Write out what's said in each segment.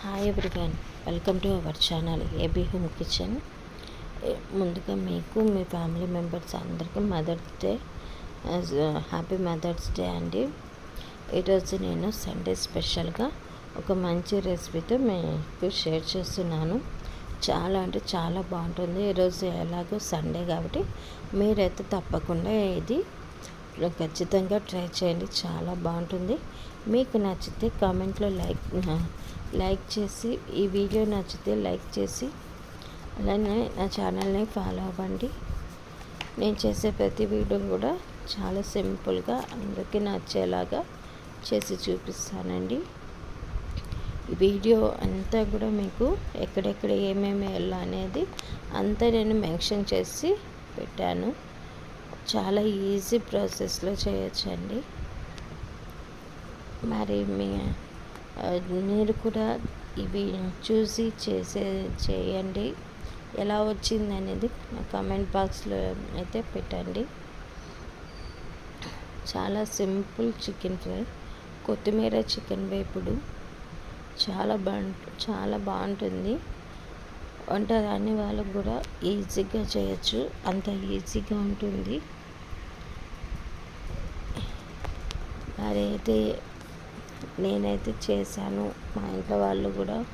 Hi everyone welcome to our channel AB home kitchen ముందుగా మీకు మీ ఫ్యామిలీ మెంబర్స్ అందరికీ mother's day happy mother's day అండి. ఈరోజు నేను సండే స్పెషల్గా ఒక మంచి రెసిపీతో మీకు షేర్ చేస్తున్నాను. చాలా అంటే చాలా బాగుంటుంది. ఈరోజు ఎలాగో సండే కాబట్టి మీరైతే తప్పకుండా ఇది ఖచ్చితంగా ట్రై చేయండి. చాలా బాగుంటుంది. మీకు నచ్చితే కామెంట్లో లైక్ లైక్ చేసి ఈ వీడియో నచ్చితే లైక్ చేసి అలానే నా ఛానల్ని ఫాలో అవ్వండి. నేను చేసే ప్రతి వీడియో కూడా చాలా సింపుల్గా అందరికీ నచ్చేలాగా చేసి చూపిస్తానండి. ఈ వీడియో అంతా కూడా మీకు ఎక్కడెక్కడ ఏమేమి వెళ్ళా అనేది అంతా నేను మెన్షన్ చేసి పెట్టాను. చాలా ఈజీ ప్రాసెస్లో చేయొచ్చండి. మరి మీ మీరు కూడా ఇవి చూసి చేసే చేయండి. ఎలా వచ్చింది అనేది కమెంట్ కామెంట్ బాక్స్లో అయితే పెట్టండి. చాలా సింపుల్ చికెన్ ఫ్రై కొత్తిమీర చికెన్ వేపుడు. చాలా బాగుంటు చాలా బాగుంటుంది. వంట రాని వాళ్ళకు కూడా ఈజీగా చేయొచ్చు. అంత ఈజీగా ఉంటుంది. మరి అయితే నేనైతే చేశాను. మా ఇంట్లో వాళ్ళు కూడా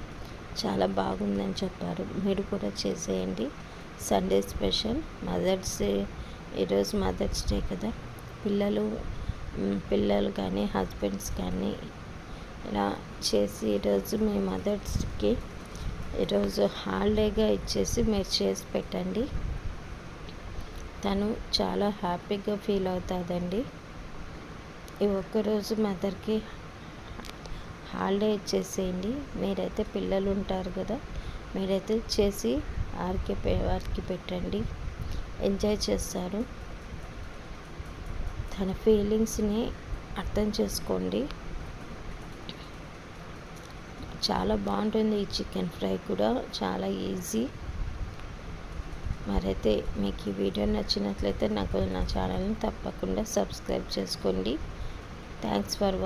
చాలా బాగుందని చెప్పారు. మీరు కూడా చేసేయండి. Sunday special. మదర్స్ డే ఈరోజు మదర్స్ డే కదా. పిల్లలు పిల్లలు కానీ హస్బెండ్స్ కానీ ఇలా చేసి ఈరోజు మీ మదర్స్కి ఈరోజు హాలిడేగా ఇచ్చేసి మీరు చేసి పెట్టండి. తను చాలా హ్యాపీగా ఫీల్ అవుతుందండి. ఈ ఒక్కరోజు మదర్కి హాలిడే ఇచ్చేసేయండి. మీరైతే పిల్లలు ఉంటారు కదా మీరైతే చేసి వారికి వారికి పెట్టండి. ఎంజాయ్ చేస్తారు. తన ఫీలింగ్స్ని అర్థం చేసుకోండి. చాలా బాగుంటుంది ఈ చికెన్ ఫ్రై కూడా చాలా ఈజీ. మరైతే మీకు ఈ వీడియో నచ్చినట్లయితే నాకు నా ఛానల్ని తప్పకుండా సబ్స్క్రైబ్ చేసుకోండి. Thanks for